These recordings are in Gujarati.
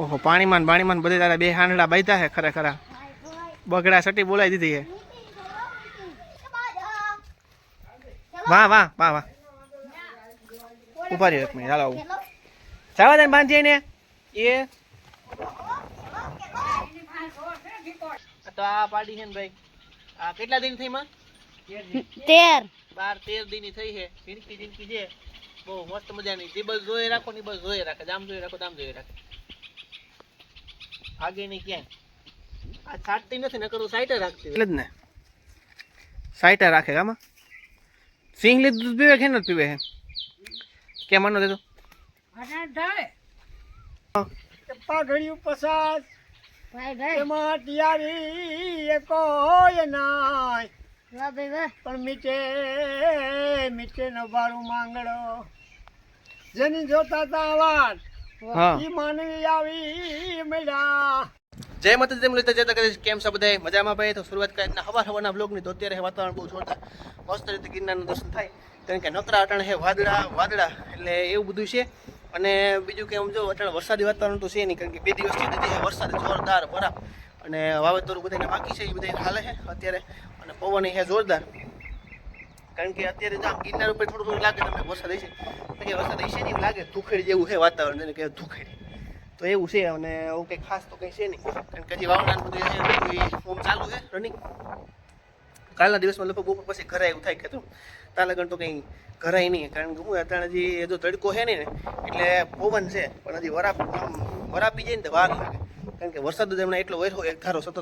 ઓહો પાણીમાં પાણીમાં બધે તારા બે હાંડડા બાંધ્યા છે ખરેખર. બગડા સટી બોલાવી દીધી છે વાહ વાહ વાહ વાહ. ઊભા રહ્યો એક મિનિટ હાલો આવું. જવા દે બાંધીએ ને. એ. તો આ પાડી છે ને ભાઈ. આ કેટલા દિન થઈ માં? તેર. બાર તેર દિન થઈ છે ઝીણકી ઝીણકી છે. બહુ મસ્ત મજાની. જે બસ જોઈ રાખો ને બસ જોઈ રાખે દામ જોઈ રાખો દામ જોઈ રાખે. આગે નહીં ક્યાંય. આ છાંટતી નથી નકર તો સાઈટે રાખતી એટલે જ ને. સાઈટે રાખે આમાં. સિંગલી દૂધ પીવે કે નથી પીવે? કેમ આનો દેતો પાઘડિયું પસાર. ભાઈ ભાઈ. એમાં તિયારી એ કોઈ નાય. પણ મીઠે મીઠે નો બારું માંગડો. જેની જોતા તા વાત હા. ઈ માનવી આવી મળ્યા. જય માતાજી તેમ રીતે જતા કરીશ કેમ છો બધાય? મજામાં ભાઈ? તો શરૂઆત કરી રીતના હવાર હવારના બ્લોગની તો અત્યારે વાતાવરણ બહુ જોરદાર મસ્ત રીતે ગિરનારનું દર્શન થાય. કારણ કે નકરા અટાણ છે વાદળા વાદળા એટલે એવું બધું છે. અને બીજું કે આમ જો અટાણ વરસાદી વાતાવરણ તો છે નહીં કારણ કે બે દિવસથી દીધી વરસાદ જોરદાર બરાબર અને વાવેતર બધાને બાકી છે એ બધા હાલે છે અત્યારે. અને પવન છે જોરદાર. કારણ કે અત્યારે આમ ગિરનાર ઉપર થોડું થોડું લાગે તમને વરસાદ હશે પછી વરસાદ હશે નહીં લાગે. ધુખેડ જેવું છે વાતાવરણ, જેને કે ધુખેડ. તો એવું છે, અને એવું કંઈ ખાસ તો કંઈ છે નહીં. કારણ કે હજી વાવણા બધું છે ફોર્મ ચાલુ છે રનિંગ કાલના દિવસમાં લગભગ બપોર પછી ઘરે એવું થાય કે તું ત્યાં લગન તો કંઈ ઘરાય નહીં. કારણ કે હું અત્યારે હજી જો તડકો છે ને, એટલે પવન છે, પણ હજી વરાપ વરાપી જાય ને તો વાર લાગે. કારણ કે વરસાદ જ એમણે એટલો વર્યો એક ધારો સતત.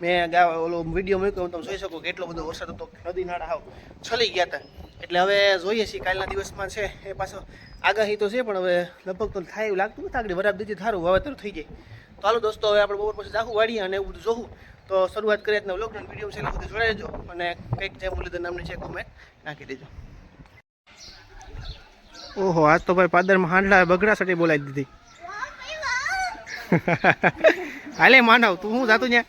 મેં ગયા ઓલો વીડિયો મૂક્યો તમે જોઈ શકો કે એટલો બધો વરસાદ હતો નદી નાળા હાવ છલી ગયા હતા એટલે હવે જોઈએ છીએ કાલના દિવસમાં છે એ પાછો. આગાહી તો છે, પણ હવે લગભગ તો થાય એવું લાગતું નથી. આગળ વરાબ દીધી થારું વાવેતર થઈ જાય. તો હાલો દોસ્તો, હવે આપણે બપોર પછી જાખું વાળીએ અને એવું બધું જોવું તો શરૂઆત કરીએ એટલે લોકડાઉન વીડિયો છે બધું જોડાઈ દેજો અને કંઈક જે મુરલીધર નામની છે કોમેન્ટ નાખી દેજો. ઓહો, આજ તો ભાઈ પાદરમાં હાંડલા બગડા સાથે બોલાવી દીધી. હાલે માનવ તું હું જાતું નામ?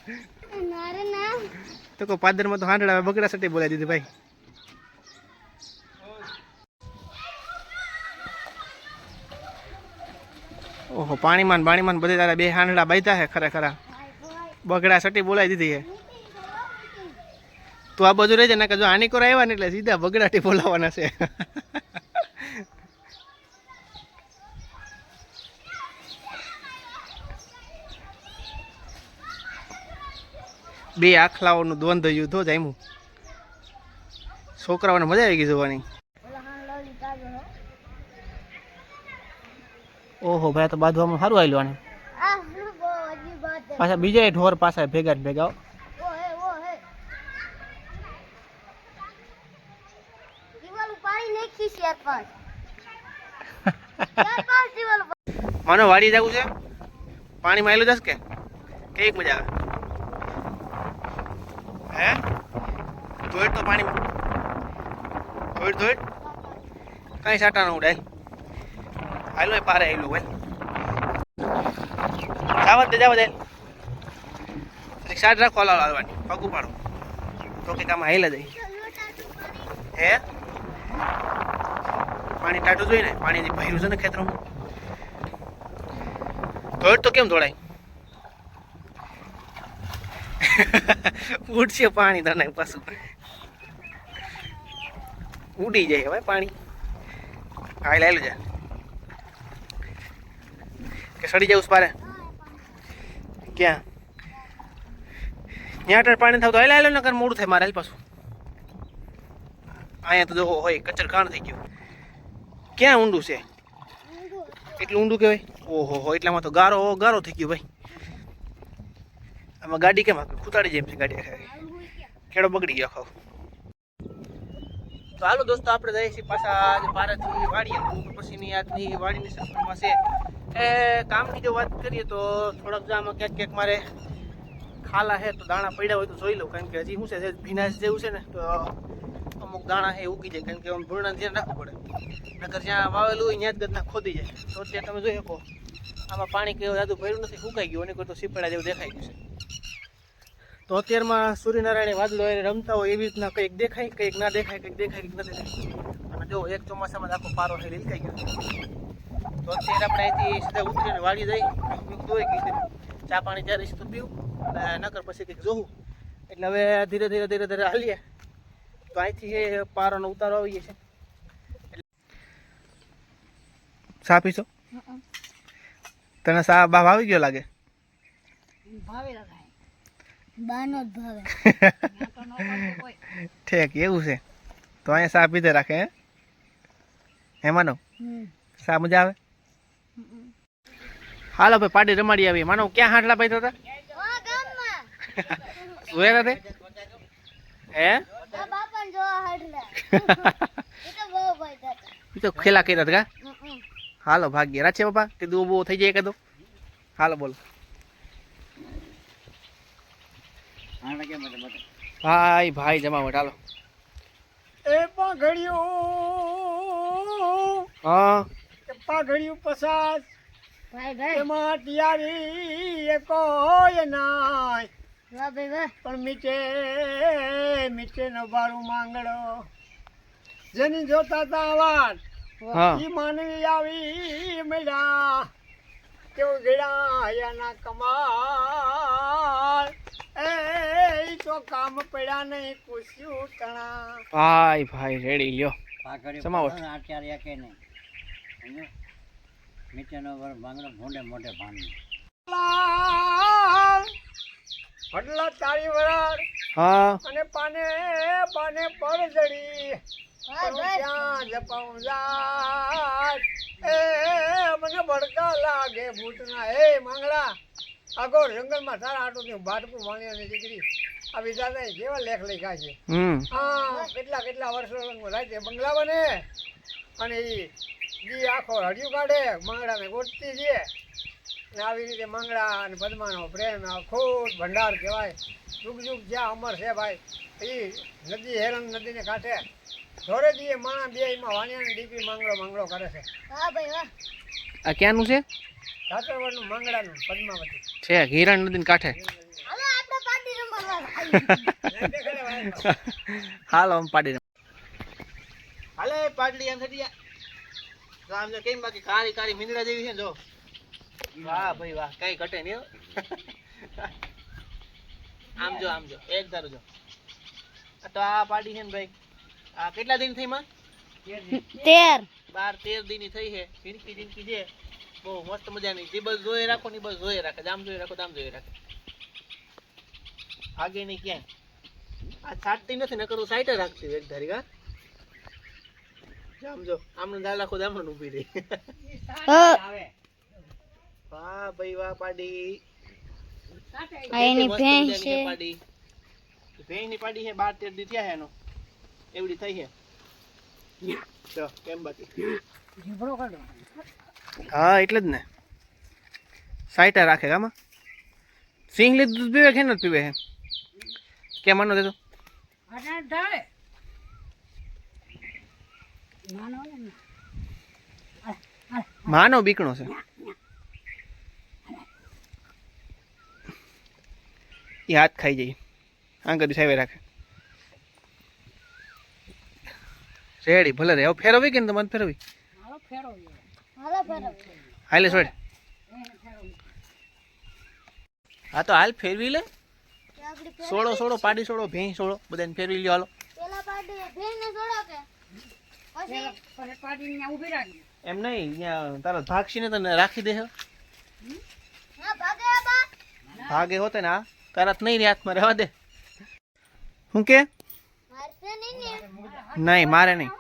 તો કહો પાદરમાં તો હાંડડા બગડા સટી બોલાવી દીધી ભાઈ. ઓહો પાણીમાં પાણીમાં ને બધે તારા બે હાંડડા બાંધ્યા છે ખરેખર. બગડા સટી બોલાવી દીધી છે. તું આ બાજુ રહેજે ને કે જો આની કોર આવ્યા ને એટલે સીધા બગડાટી બોલાવવાના છે. બે આખલાઓનું દ્વંદ્વ યુદ્ધ હો જામ્યું છોકરાઓને મજા આવી ગઈ જોવાની. જો. ઓહો ભાઈ તો બાંધવામાં સારું આવેલું આને. પાછા બીજા ઢોર પાછા ભેગા જ ભેગા માનો વાડી જવું છે? પાણીમાં આવેલું જશે કે? કેવી મજા આવે? હે? ધોઈડ તો પાણી ધોઈડ ધોઈડ કઈ સાટા ન ઉડાય. હાલો એ પારે આવેલું ભાઈ જાવા દે જાવા દે. સાટ રાખો હાલો હાલવાની, પગ ઉપાડો. તો કે કામ હાઈલા જાય. હે? પાણી ટાટું જોઈએ ને પાણી હજી ભર્યું છે ને ખેતરમાં. ધોળ તો કેમ ધોળાય? ઉડશે પાણી તને પાછું. ઉડી જાય હવે પાણી. હાલ હાલ જા કે સડી જાય પારે? ક્યાં? ત્યાં પાણી થાવ તો હાલ હાલો કર મોડું થાય મારે હાલ પાછું. અહીંયા તો જો હોય કચર કાણ થઈ ગયું. ક્યાં ઊંડું છે? એટલું ઊંડું કહેવાય? ઓહો હો એટલામાં તો ગારો ગારો થઈ ગયો ભાઈ. આમાં ગાડી કેમ હાંકે? ખૂતાડી જેમ છે ગાડી ખેડો બગડી ગયો આખો. તો હાલો દોસ્તો, આપણે જઈએ છીએ પાછા પારાથી વાડીએ. પછીની આજની વાડીની સફરમાં છે. એ કામની જો વાત કરીએ તો થોડાક જો આમાં ક્યાંક ક્યાંક મારે ખાલા છે, તો દાણા પડ્યા હોય તો જોઈ લઉં, કારણ કે હજી શું છે ભીનાશ જેવું છે ને, તો અમુક દાણા છે ઉગી જાય, કારણ કે આમ ભૂરણા ધ્યાન રાખવું પડે. નકર જ્યાં વાવેલું હોય ત્યાં જ ગદના ખોદી જાય. તો ત્યાં તમે જોઈ શકો, આમાં પાણી કેવું જાદુ ભર્યું નથી, સુકાઈ ગયું અને કોઈ તો સીપડા જેવું દેખાઈ ગયું છે. તો અત્યારમાં સૂર્યનારાયણ વાદળો એ રમતા હોય એવી રીતના કંઈક દેખાય કંઈક ના દેખાય કંઈક દેખાય કંઈક ના દેખાય. અને જો એક ચોમાસામાં આખો પારો થઈ લીલકાઈ ગયો. તો અત્યારે આપણે અહીંથી સીધા ઉતરીને વાળી જઈ ધોઈ કીધું ચા પાણી ત્યારે છે તો પીવું અને નકર પછી કંઈક જોવું. એટલે હવે ધીરે ધીરે ધીરે ધીરે હાલીએ. તો અહીંથી એ પારોનો ઉતારો આવીએ છે. સા પીશો? તને સા ભાવ આવી ગયો લાગે. બાનો જ ભાવે ઠીક એવું છે તો અહીંયા સા પીધે રાખે હે હેમાનો સા મજા આવે હાલો ભાઈ પાડી રમાડી આવી માનો ક્યાં હાટલા પાઈ હતા આ ગામમાં જોયા હતા તે? હે આ બાપાને જોવા હાડલા એ તો બહુ ભાઈ હતા ઈ તો ખેલા કર્યા હતા કા હમ. હાલો ભાગ્ય રાચે બાપા કીધું બહુ થઈ જાય કદો હાલો બોલો ભાઈ ભાઈ જમાવટ હાલો. એ પાઘડિયું હા. એ પાઘડિયું પસાર. ભાઈ ભાઈ. એમાં તિયારી એ કોઈ નાય. પણ મીઠે મીચે નો બારું માંગડો. જેની જોતા તા વાત હા. ઈ માનવી આવી મળ્યા. કેવું ગળા કમાલ? એ તો કામ પડ્યા નહીં કુસ્યું તણા. ભાઈ ભાઈ રેડી લ્યો. સમાવટ. આચાર્ય કે નહીં. નીચેનો વર ભાંગડો ભૂંડે મોઢે ભાંગી. લાલ હડલા તારી વરાળ હા. અને પાને પાને ભાઈ પણ જપાઉં જાત ભડકા લાગે ભૂતના. એ માંગડા આગો જંગલમાં તારા આટો બાટકું વાણિયાની દીકરી. આ વિધાતા કેવા લેખ લખ્યા છે? હા કેટલા કેટલા વર્ષો રાતે બંગલા બને અને એ આખો હડિયું કાઢે મંગળાને ગોતતી છે. આવી રીતે મંગળા અને પદ્માનો પ્રેમ આ ખૂબ ભંડાર કહેવાય. જુગ જુગ જ્યાં અમર છે ભાઈ એ નદી હેરણ નદીને કાંઠે. ધોરે દીએ માણા બે એમાં વાણિયાની દીકરી માંગળો માંગળો કરે છે. હા ભાઈ વાહ. આ ક્યાંનું છે? ધાતરવડનું મંગળાનું પદ્માવતી. છે હિરણ નદીને કાંઠે. હાલો આમ પાડી હાલે પાટલી એમ થતી આમ જો કેમ બાકી કારી કારી મિંદરા જેવી છે જો. વાહ ભાઈ વાહ કઈ ઘટે નહીં આમ જો આમ જો એક ધારો જો. તો આ પાડી છે ને ભાઈ. આ કેટલા દિન થઈ માં તેર. બાર તેર દિન થઈ છે. જિંદગી જિંદગી છે. બહુ મસ્ત મજાની. જે બસ જોઈ રાખો ને બસ જોઈ રાખે. આમ જોઈ રાખો આમ જોઈ રાખે. આગે નહીં ક્યાંય. આ છાટતી નથી નકર હું સાઈડ જ રાખતી એક ધારી હા. આમ જો આમને દાળ રાખો તો ઊભી રહી. વાહ ભાઈ વાહ પાડી. આ એની ભેંસ છે. પાડી. ભેંસની પાડી છે બાર તેર દી થયા છે એનો. એવડી થઈ છે. જો કેમ બાકી? હા એટલે જ ને. સાઈટા રાખે આમાં. સિંહ લીધું દૂધ પીવે કે નથી પીવે કેમ માનો દેતો માનો બીકણો છે. એ હાથ ખાઈ જાય. કદી સાહેબ રાખે. રેડી ભલે રે. હવે ફેરવી કે ને તમારે ફેરવી હાલો ફેરો હાલે છોડ. હા તો હાલ ફેરવી લે. સોડો સોળો સોળો પાડી સોળો ભેંસ સોળો બધાને ફેરવી લ્યો હાલો. પેલા પાર્ટી ભેંસ ને છોડો કે? પછી? એમ નહીં અહીંયા તારો ભાગશી ને તને રાખી દે ભાગે ભાગે હોતે ને આ. તારા નહીં રે હાથમાં રહેવા દે. શું કે? નહીં મારે નહીં.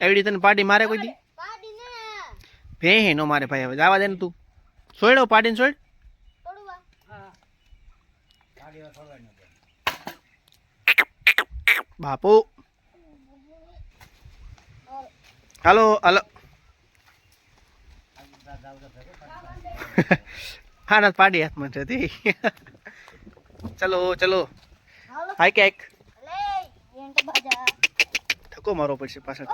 એવડી તને પાડી મારે કોઈ દી? પાર્ટી ભે નો મારે ભાઈ હવે જવા દે ને તું. છોડો પાડીને છોડ થોડું બાપુ. હાલો હાલો. હા ના પાડી હાથમાં છે તી. ચલો ચલો. હાય હાઈ કેક ઠકો મારો પડશે પાછળ.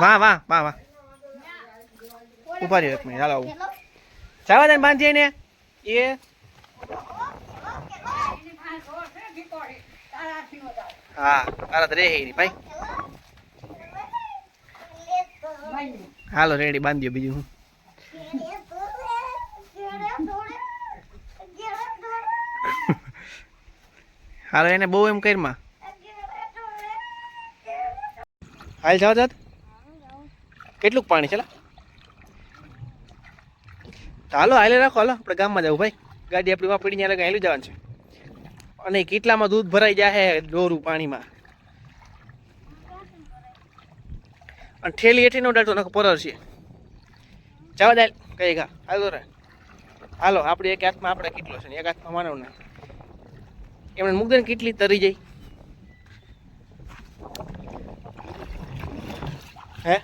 વાહ વાહ વાહ વાહ. ઊભા રહ્યો એક મિનિટ. હાલો આવું. ચાલો. જવા ને બાંધીએ ને એ. હા તારા રે હે ભાઈ. હાલો રેડી બાંધ્યો બીજું હું. હાલો, એને બહુ એમ કરમાં હાલ જાઓ જાત. કેટલું પાણી છે? હાલો, હાલે રાખો, હાલો, આપણે ગામમાં જવું ભાઈ. ગાડી આપણી વાપરી ત્યાં લગા હેલું જવાનું છે. અને કેટલામાં દૂધ ભરાઈ જાય દોરું પાણીમાં. અને ઠેલી એઠી નો ડાલતો નકો પરર છે. જવા દાલ, કઈ ગા. હાલો, રે. હાલો, આપણે એક હાથમાં આપણે કેટલો છે ને, એક હાથમાં માનવ એમને દે કેટલી તરી જાય હે?